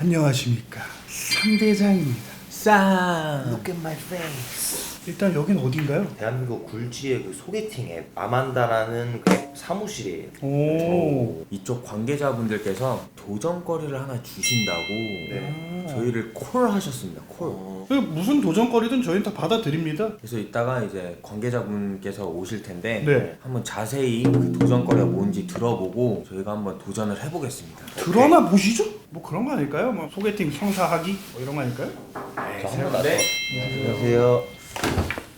안녕하십니까 삼대장입니다 쌍. Look at my face. 일단 여긴 어딘가요? 대한민국 굴지의 그 소개팅 앱 아만다라는 그 사무실이에요. 오 이쪽 관계자분들께서 도전거리를 하나 주신다고 네. 저희를 콜하셨습니다. 콜. 어, 그 무슨 도전거리든 저희는 다 받아들입니다 그래서 이따가 이제 관계자분께서 오실 텐데 네. 한번 자세히 그 도전거리가 뭔지 들어보고 저희가 한번 도전을 해보겠습니다. 드러나 보시죠 뭐 그런 거 아닐까요? 뭐 소개팅 성사하기 뭐 이런 거 아닐까요? 저 한번 나서. 네. 안녕하세요.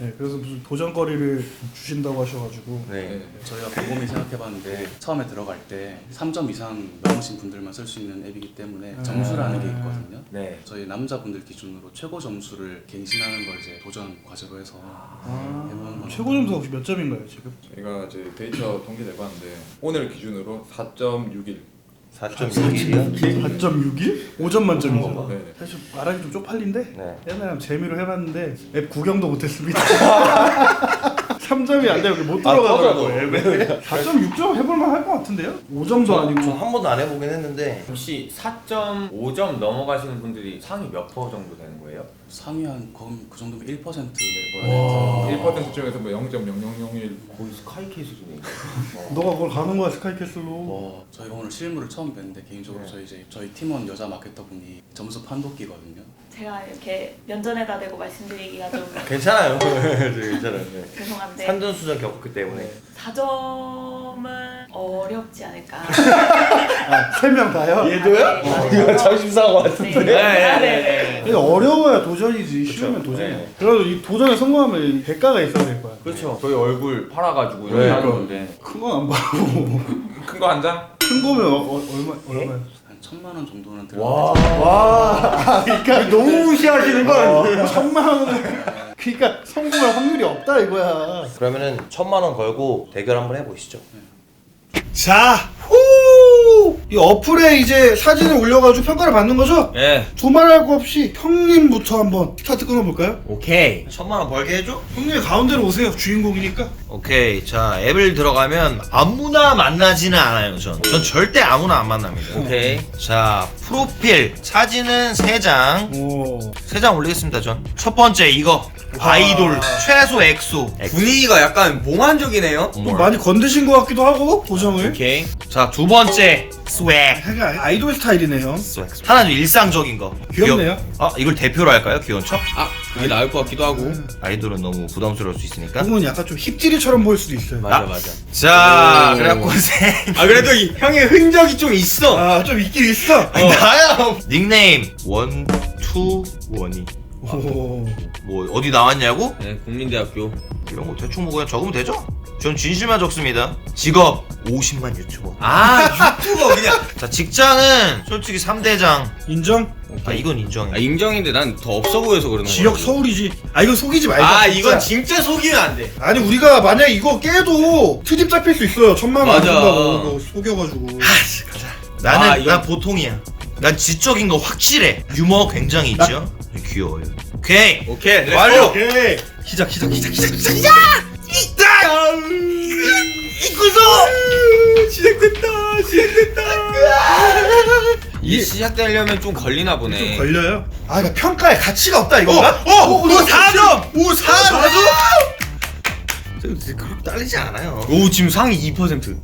네 그래서 무슨 도전거리를 주신다고 하셔가지고 네. 네, 저희가 곰곰이 생각해봤는데 처음에 들어갈 때 3점 이상 넘으신 분들만 쓸 수 있는 앱이기 때문에 점수라는 게 있거든요. 네. 저희 남자분들 기준으로 최고 점수를 갱신하는 걸 이제 도전 과제로 해서 아, 해보는 건 최고 점수가 혹시 몇 점인가요 지금? 저희가 이제 데이터 통계 내봤는데 오늘 기준으로 4.61. 4.61이요? 4.61? 5점 만점이죠 네. 사실 말하기 좀 쪽팔린데 네. 옛날에 재미로 해봤는데 앱 구경도 못했습니다 3점이 안 돼요 못 아, 들어가더라고요 꺼져서. 앱에 4.6점 해볼만 할 것 같은데요? 5점도 저 아니고 한 번도 안 해보긴 했는데 혹시 4.5점 넘어가시는 분들이 상위 몇 퍼 정도 되는 거예요? 상위 한그 정도면 1% 와. 1% 중에서 뭐 0.0001. 거의 스카이캐 수준이에요. 너가 그걸 가는 거야 스카이캐슬로 와, 저희가 오늘 실물을 처음 뵀는데 개인적으로 네. 저희 이제 저희 팀원 여자 마케터분이 점수 판독기거든요. 제가 이렇게 면전에다 대고 말씀드리기가 좀 괜찮아요. 저 괜찮아요. 네. 죄송한데 산전수전 겪었기 때문에. 4점은 어렵지 않을까. 아, 3명 다요? 얘도요? 이거 자존심상한 것 같은데. 네. 아, 네, 네. 이게 어려워야 도전이지 쉬우면. 도전이야 네. 그래도 이 도전에 성공하면 이 대가가 있어야 될 거야 그렇죠. 저희 얼굴 팔아가지고 네. 이렇게 하는 건데. 큰 건 안 봐도 큰거 한 장? 큰 거면 어, 어, 얼마 얼마야? 한 천만 원 정도는 와. 들어가죠. 와 그러니까 너무 무시하시는 거 아니에요? 천만 원은 그러니까 성공할 확률이 없다 이거야 그러면은 천만 원 걸고 대결 한번 해보시죠. 자, 후! 이 어플에 이제 사진을 올려가지고 평가를 받는 거죠? 네. 두말할 거 없이 형님부터 한번 스타트 끊어볼까요? 오케이. 천만 원 벌게 해줘? 형님 가운데로 오세요. 주인공이니까. 오케이 자 앱을 들어가면 아무나 만나지는 않아요 전. 전 절대 아무나 안 만납니다. 오케이. 자 프로필 사진은 3장 오. 3장 올리겠습니다 전. 첫 번째 이거 아이돌 최소 엑소. 분위기가 약간 몽환적이네요. 좀 많이 건드신 것 같기도 하고 보정을. 오케이. 자 두 번째 스웩. 약간 아이돌 스타일이네요. 스웩. 하나는 일상적인 거. 귀엽네요. 귀엽- 아 이걸 대표로 할까요 귀여운 척? 아, 그게 나을 것 같기도 하고. 아이돌은 너무 부담스러울 수 있으니까. 그건 약간 좀 힙질이처럼 보일 수도 있어요. 맞아, 아. 맞아. 자 오. 그래갖고 생. 아, 그래도 이 형의 흔적이 좀 있어. 아, 좀 있긴 있어. 나야. 닉네임 원투 원이. 오. 뭐 어디 나왔냐고? 네, 국민대학교. 이런 거 대충 뭐 그냥 적으면 되죠? 전 진실만 적습니다. 직업 50만 유튜버. 아, 유튜버 그냥. 자 직장은 솔직히 3대장. 인정? 아 이건 인정해. 아, 인정인데 난 더 없어 보여서 그러는 거야. 지역 서울이지. 아, 이건 속이지 말자. 아, 진짜. 이건 진짜 속이면 안 돼. 아니 우리가 만약 이거 깨도 트집 잡힐 수 있어요. 천만 원안 맞아. 준다고 속여가지고. 하씨 가자. 나는 아, 이건- 난 보통이야. 난 지적인 거 확실해. 유머 굉장히 있죠. 귀여워요. 오케이. 오케이. 렛츠고. 완료. 오케이. 시작 시작 시작 시작 시작 시작. 이다. 이구소. 시작됐다. 시작됐다. 이게 시작되려면 좀 걸리나 보네. 좀 걸려요. 아, 그러니까 평가에 가치가 없다 이건가? 어, 오, 너 4점. 오, 4점. 그렇게 딸리지 않아요. 오, 지금 상위 2%.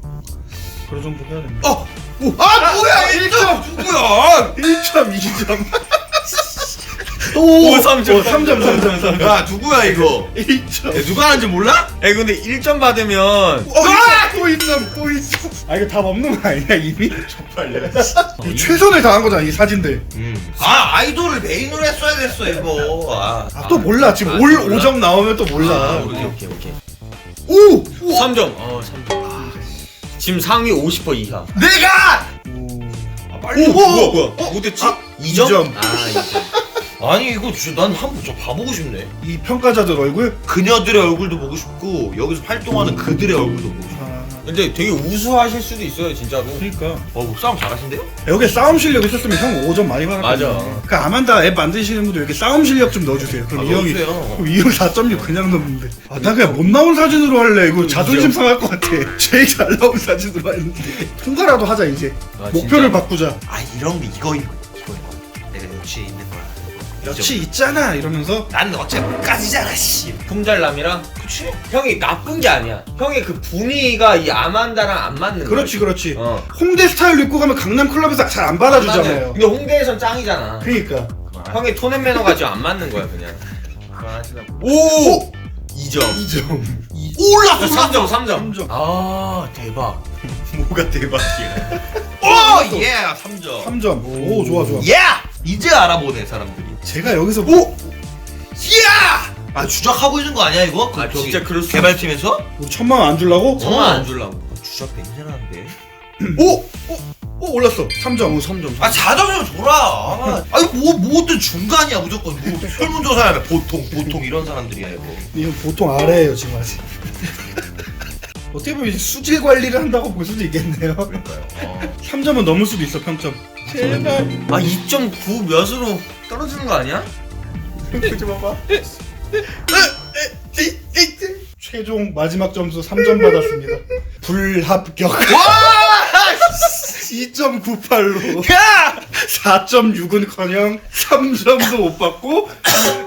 그런 정도 해야 됩니다. 어. 아 뭐야 1점 누구야? 1점, 2점. 오, 3점. 3점, 3점, 3점. 야 누구야 이거? 1점. 야, 누가 하는지 몰라? 에 근데 1점 받으면 어, 또 1점, 또 1점. 아, 이거 답 없는 거 아니야, 이미? 족발려. 최선을 다한 거잖아, 이 사진들. 음. 아 아이돌을 메인으로 했어야 됐어 이거. 아, 아, 또 몰라. 지금 아, 올 몰라? 5점 나오면 또 몰라. 아, 오케이 오케이 오케이. 오! 3점. 어, 3점. 지금 상위 50% 이하. 내가 오. 빨리 오, 뭐야 오, 뭐야? 못했지? 아, 2점? 2점. 아, 2점. 아니 이거 진짜 난 한번 좀 봐보고 싶네. 이 평가자들 얼굴? 그녀들의 얼굴도 보고 싶고 여기서 활동하는 그들의 얼굴도 보고 싶고. 아, 근데 되게 우수하실 수도 있어요, 진짜로. 그러니까. 어뭐 싸움 잘하신대요? 여기 싸움 실력 있었으면 형 5점 많이 받았거든요. 맞아. 그러니까 아만다 앱 만드시는 분들 여기 싸움 실력 좀 넣어주세요. 그럼 아, 이 형이 넣어주세요. 그럼 이 형 4.6 그냥 넣는데. 아, 나 그냥 못 나온 사진으로 할래. 이거 자존심 상할 것 같아. 제일 잘 나온 사진으로 했는데. 통과라도 하자 이제. 아, 목표를 진짜? 바꾸자. 아 이런 게 이거 이거 이거 있는 거야. 여치 있잖아 이러면서 난 가지잖아 씨. 품절남이랑 그치? 형이 나쁜 게 아니야. 형이 그 분위기가 이 아만다랑 안 맞는 거야. 그렇지 그렇지 어. 홍대 스타일로 입고 가면 강남 클럽에서 잘 안 받아주잖아요 근데 홍대에선 짱이잖아. 그러니까 형의 톤앤 매너가 지금 안 맞는 거야 그냥. 오! 2점. 2점 올랐어 3점 3점. 3점 아 대박. 뭐가 대박이야 오 예! 3점. 3점 오 좋아 좋아 예! 이제 알아보네 사람들이. 제가 여기서 오! 이야! 아 주작하고 있는 거 아니야 이거? 그 아, 저기 진짜 그럴 수 개발팀에서? 우리 천만 원 안 주려고? 정말 안 주려고. 아, 주작 냄새 나는데. 오! 오! 오 올랐어 3점 오 3점 아 4점이면 줘라. 아, 아니 뭐 뭐든 중간이야 무조건. 뭐 설문조사하면 보통 보통 이런 사람들이야 이거. 이건 보통 아래예요 지금 아직 어떻게 보면 이제 수질 관리를 한다고 볼 수도 있겠네요 어. 3점은 넘을 수도 있어 평점 제발. 아 2.9 몇으로 떨어지는 거 아니야? 보지 마봐 최종 마지막 점수 3점 받았습니다. 불합격. 2.98로 야! 4.6은커녕 3점도 못 받고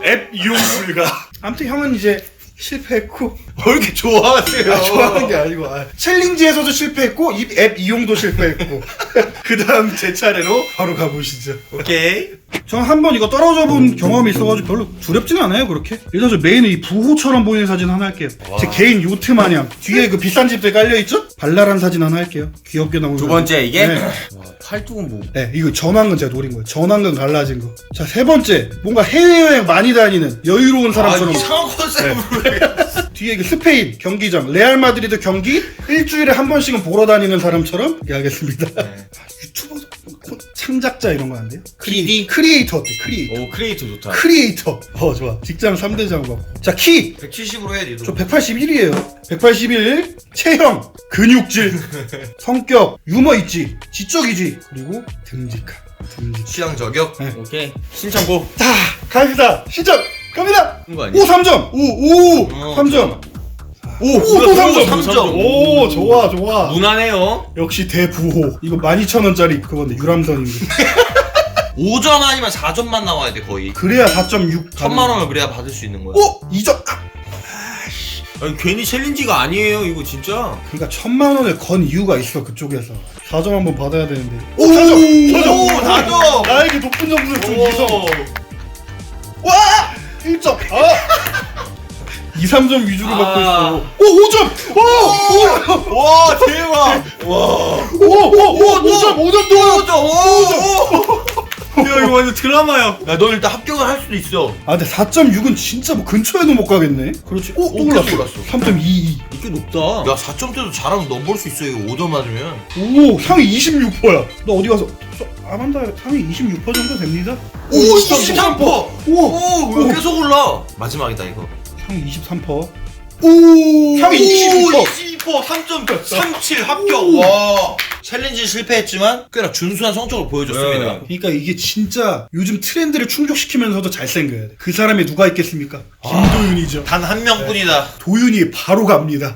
앱 이용 불가. 아무튼 형은 이제 실패했고 왜 이렇게 좋아하세요? 아, 좋아하는 게 아니고 아, 챌린지에서도 실패했고 이 앱 이용도 실패했고 그 다음 제 차례로 바로 가보시죠 오케이. 저는 한 번 이거 떨어져 본 경험이 있어가지고 별로 두렵지는 않아요 그렇게 일단 저 메인에 이 부호처럼 보이는 사진 하나 할게요 제 개인 요트 마냥 뒤에 그 비싼 집들 깔려있죠? 발랄한 사진 하나 할게요 귀엽게 나오는 두. 번째 이게 네. 와, 팔뚝은 뭐 네, 이거 전환근 제가 노린 거예요. 전환근 갈라진 거. 자, 세 번째. 뭔가 해외여행 많이 다니는 여유로운 아 사람처럼. 이상한 컨셉으로 해. 뒤에 그 스페인 경기장, 레알 마드리드 경기 일주일에 한 번씩은 보러 다니는 사람처럼 이렇게 하겠습니다. 아, 유튜버, 콘- 창작자 이런 거 안 돼요? PD? 크리에이터 어때? 크리에이터. 오 크리에이터 좋다 크리에이터. 어, 좋아. 직장 3대장 받고. 자, 키. 170으로 해 니도. 저 181이에요. 181, 체형, 근육질, 성격, 유머 있지, 지적이지, 그리고 듬직함. 듬직. 취향 저격. 오케이 신청고 자, 갑니다. 시작! 갑니다! 그런 거 아니야? 오, 3점! 오, 오! 어, 3점! 오, 오, 또 3점! 삼 점. 오, 좋아, 좋아. 무난해요 역시 대부호. 이거 12,000원짜리 그건데, 유람선인데. 5점 아니면 4점만 나와야 돼 거의. 그래야 4.6. 천만 원을 그래야 받을 수 있는 거야. 오! 2점! 아! 아니 괜히 챌린지가 아니에요 이거 진짜 그러니까 천만 원을 건 이유가 있어, 그쪽에서. 4점 한번 받아야 되는데. 오, 오, 4점! 4점! 오, 4점! 나에게 높은 점수를 준 오. 이성. 와! 1점! 아! 2, 3점 위주로 아. 받고 있어. 오, 5점! 오! 오! 와 대박. 오! 오! 오! 5점! 5점 또! 5점. 오. 야 이거 완전 드라마야 야, 너 일단 합격을 할 수도 있어. 아 근데 4.6은 진짜 뭐 근처에도 못 가겠네 그렇지 오! 또 오, 올랐어 계속 올랐어. 3.22 이게 높다 야, 4점 때도 잘하면 넘볼 수 있어. 이거 5점 맞으면. 오 상위 26%야 너 어디 가서 저, 아만다 상위 26% 정도 됩니다? 오, 23%. 우와 오, 왜 계속 올라? 마지막이다 이거. 상위 23%오 상위 22% 22% 3.37 합격. 와. 챌린지 실패했지만 꽤나 준수한 성적을 보여줬습니다. 그러니까 이게 진짜 요즘 트렌드를 충족시키면서도 잘생겨야 돼 그 사람이 누가 있겠습니까? 김도윤이죠. 단 한 명뿐이다. 도윤이 바로 갑니다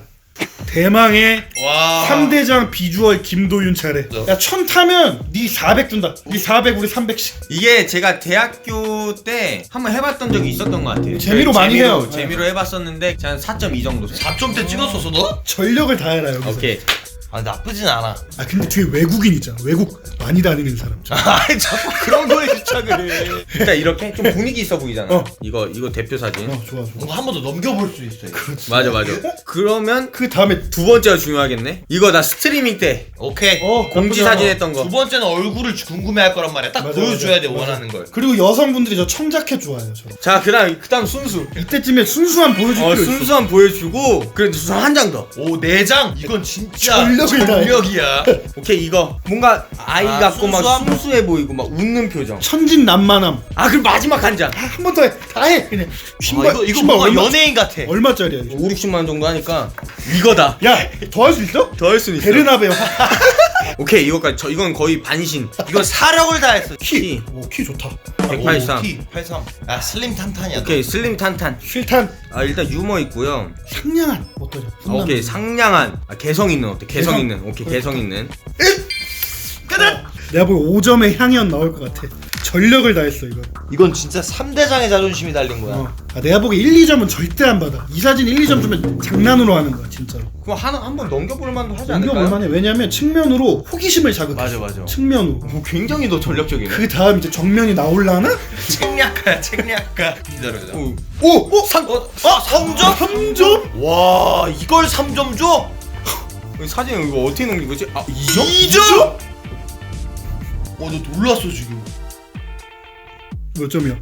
대망의 와. 3대장 비주얼 김도윤 차례. 야천 타면 니 400 준다. 니 400 우리 300씩. 이게 제가 대학교 때 한번 해봤던 적이 있었던 것 같아요. 재미로 많이 재미로, 해요. 재미로 해봤었는데 한4.2 정도. 4점대 찍었었어 너? 전력을 다해라 여기서. 오케이 아 나쁘진 않아. 아 근데 뒤에 외국인 있잖아 외국 많이 다니는 사람 아이 자꾸 그런 거에 집착을 해 일단 이렇게 좀 분위기 있어 보이잖아 어. 이거 이거 대표 사진 어 좋아 좋아 한번 더 넘겨볼 수 있어. 이거. 맞아 맞아 그러면 그 다음에 두 번째가 중요하겠네 이거 나 스트리밍 때 오케이. 어 공지 나쁘지 않아. 사진 했던 두거 번째는 얼굴을 궁금해할 거란 말이야. 딱 맞아, 보여줘야 맞아. 돼 맞아. 원하는 걸. 그리고 여성분들이 저 청자켓 좋아해요 저 자 그다음 그다음 순수 이때쯤에 순수한 보여줄 어 필요 있어 순수한 보여주고 그래도 순수 한 장 더 오 내장 이건 진짜 다해. 전력이야. 오케이 이거 뭔가 아이 아, 같고 막 순수함? 순수해 보이고 막 웃는 표정 천진난만함 아 그럼 마지막 한번 더 해 다 해 그냥 신발 아, 이거 이거 신발 뭔가 얼마, 연예인 같아. 얼마짜리야 이거 5, 60만 원 정도 하니까 이거다 야 더 할 수 있어? 더 할 수는 있어 베르나베 오케이 이거까지. 저 이건 거의 반신. 이건 사력을 다했어. 키! 오 키 좋다. 183 오, 키. 83. 아 슬림 탄탄이야. 오케이 슬림 탄탄. 실탄. 아 일단 유머 있고요. 상냥한. 어떠냐? 아, 오케이 상냥한. 아, 개성 있는 어때? 개성 개성. 있는. 오케이 개성 있는. 내가 보기 5점의 향연 나올 것 같아 전력을 다했어 이거. 이건 진짜 3대장의 자존심이 달린 거야. 어. 아, 내가 보기에 1, 2점은 절대 안 받아. 이 사진 1, 2점 주면 장난으로 하는 거야 진짜로. 그럼 하나 한 번 넘겨볼 만도 하지 넘겨볼 만해. 왜냐면 측면으로 호기심을 자극해. 맞아, 맞아. 측면으로. 뭐 굉장히 더 전략적이네. 그 다음 이제 정면이 나올라나? 책략가야 책략가. 기다려자. 오, 오! 오! 상, 어, 아, 3점? 3점? 와, 이걸 3점 줘? 이 사진 이거 어떻게 넘긴 거지? 아 2점? 2점? 어, 너 놀랐어, 지금. 몇 점이야?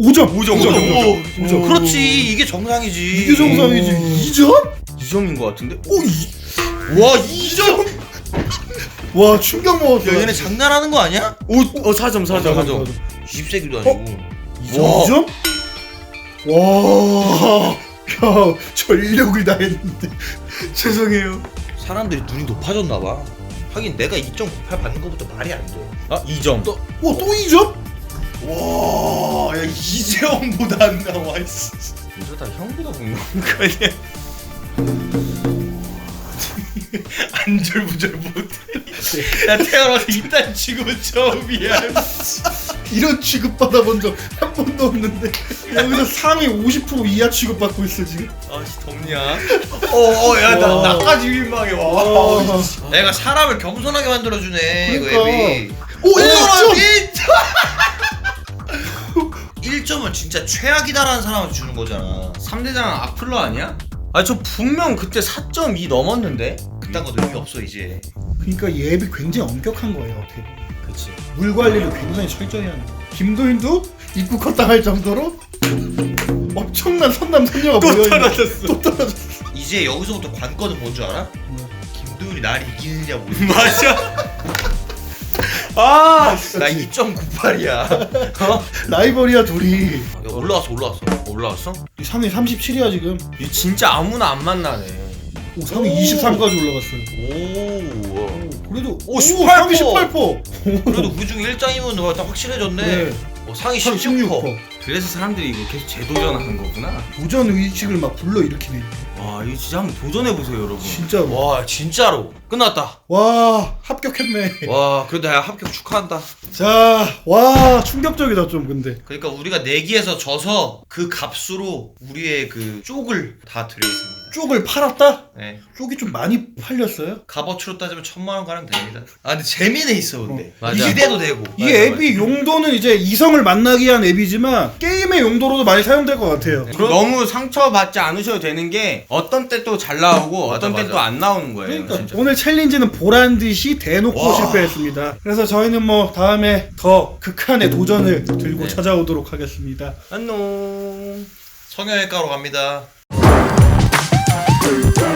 5점! 5점, 5점. 5점. 그렇지, 이게 정상이지. 이게 정상이지. 2점? 2점인 것 같은데? 오, 이... 와, 2점? 와, 충격 먹었어. 야, 얘네 장난하는 거 아니야? 오, 어 4점, 4점, 4점. 20세기도 아니고. 2점? 2점? 와, 야, 전력을 다했는데. 죄송해요. 사람들이 눈이 높아졌나 봐. 하긴 내가 2.98 받는 것부터 말이 안 돼. 아 2점. 또- 와, 또 2점? 와, 야, 이재용보다 안 나와, 씨. 이러다 형보다 못 먹는 거 아니야? 안절부절 못해. 야, 태어나서 이딴 취급은 처음이야. 이런 취급 받아본 적 한 번도 없는데 여기서 상위 50% 이하 취급 받고 있어 지금. 아씨 덥냐? 어어 야 나 와. 나까지 민망해 와. 와. 내가 사람을 겸손하게 만들어주네 이거 그러니까. 앱이. 오, 1점! 1점! 1점은 진짜 최악이다라는 사람한테 주는 거잖아. 3대장 악플러 아니야? 아저 분명 그때 4.2 넘었는데? 그딴 것도 의미 없어 이제. 그러니까 이 앱이 굉장히 엄격한 거예요 어떻게 보면. 그치. 물 관리를 굉장히 철저히 하는 거야. 김도인도 입국 헛당할 정도로 엄청난 선남 선녀가 또 모여있는 떨어졌어. 또 떨어졌어. 이제 여기서부터 관건은 뭔 줄 알아? 김도윤이 나를 이기느냐 못 맞아. 아, 나 2.98이야. 어? 라이벌이야 둘이. 야, 올라왔어 올라왔어. 올라왔어? 상위 37이야 지금. 이 진짜 아무나 안 만나네. 오, 상위 23까지 올라갔어요. 오. 그래도 오, 상위 18%. 18%. 그래도 그중 1장이면 딱 확실해졌네. 네. 어, 상위 상위 16%. 16%. 그래서 사람들이 이거 계속 재도전하는 거구나. 도전 의식을 막 불러 일으키네. 와, 이거 진짜 한번 도전해 보세요, 여러분. 진짜로. 와 진짜로 끝났다. 와 합격했네. 와 그래도 야 합격 축하한다. 자, 와 충격적이다 좀 근데. 그러니까 우리가 내기에서 져서 그 값으로 우리의 그 쪽을 다 드리겠습니다. 쪽을 팔았다? 네. 쪽이 좀 많이 팔렸어요? 값어치로 따지면 천만 원 가량 됩니다. 아 근데 재미는 있어 근데. 어, 맞아. 기대도 되고. 이 앱이 용도는 이제 이성을 만나기 위한 앱이지만 게임의 용도로도 많이 사용될 것 같아요. 너무 상처받지 않으셔도 되는 게 어떤 때 또 잘 나오고 맞아, 어떤 때 맞아. 또 안 나오는 거예요. 그러니까 진짜. 오늘 챌린지는 보란 듯이 대놓고 와. 실패했습니다. 그래서 저희는 뭐 다음에 더 극한의 도전을 들고 네. 찾아오도록 하겠습니다. 안녕. 성형외과로 갑니다. Música